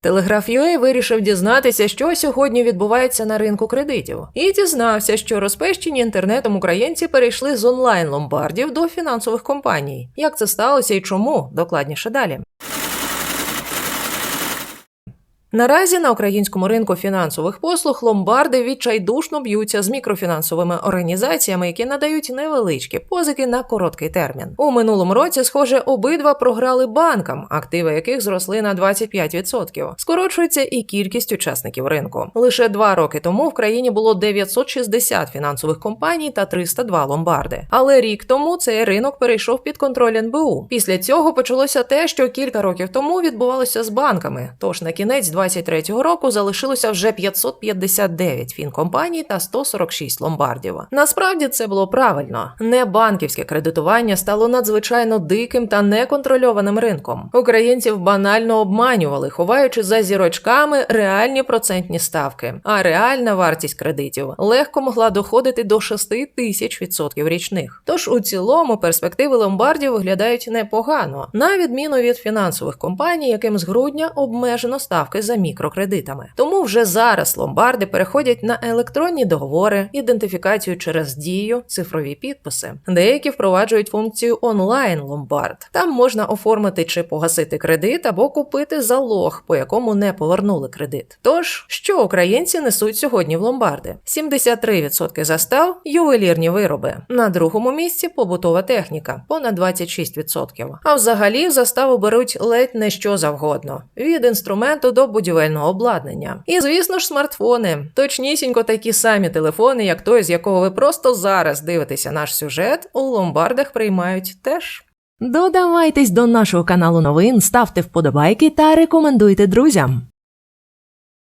Телеграф UA вирішив дізнатися, що сьогодні відбувається на ринку кредитів, і дізнався, що розпещені інтернетом українці перейшли з онлайн ломбардів до фінансових компаній. Як це сталося і чому? Докладніше далі. Наразі на українському ринку фінансових послуг ломбарди відчайдушно б'ються з мікрофінансовими організаціями, які надають невеличкі позики на короткий термін. У минулому році, схоже, обидва програли банкам, активи яких зросли на 25%. Скорочується і кількість учасників ринку. Лише два роки тому в країні було 960 фінансових компаній та 302 ломбарди. Але рік тому цей ринок перейшов під контроль НБУ. Після цього почалося те, що кілька років тому відбувалося з банками. Тож на кінець 2023 року залишилося вже 559 фінкомпаній та 146 ломбардів. Насправді це було правильно. Не банківське кредитування стало надзвичайно диким та неконтрольованим ринком. Українців банально обманювали, ховаючи за зірочками реальні процентні ставки. А реальна вартість кредитів легко могла доходити до 6 тисяч відсотків річних. Тож у цілому перспективи ломбардів виглядають непогано, на відміну від фінансових компаній, яким з грудня обмежено ставки за мікрокредитами. Тому вже зараз ломбарди переходять на електронні договори, ідентифікацію через дію, цифрові підписи. Деякі впроваджують функцію онлайн ломбард. Там можна оформити чи погасити кредит або купити залог, по якому не повернули кредит. Тож, що українці несуть сьогодні в ломбарди? 73% застав ювелірні вироби. На другому місці побутова техніка, понад 26%. А взагалі заставу беруть ледь не що завгодно: від інструменту до будівельного обладнання. І, звісно ж, смартфони. Точнісінько такі самі телефони, як той, з якого ви просто зараз дивитеся наш сюжет, у ломбардах приймають теж. Додавайтесь до нашого каналу новин, ставте вподобайки та рекомендуйте друзям.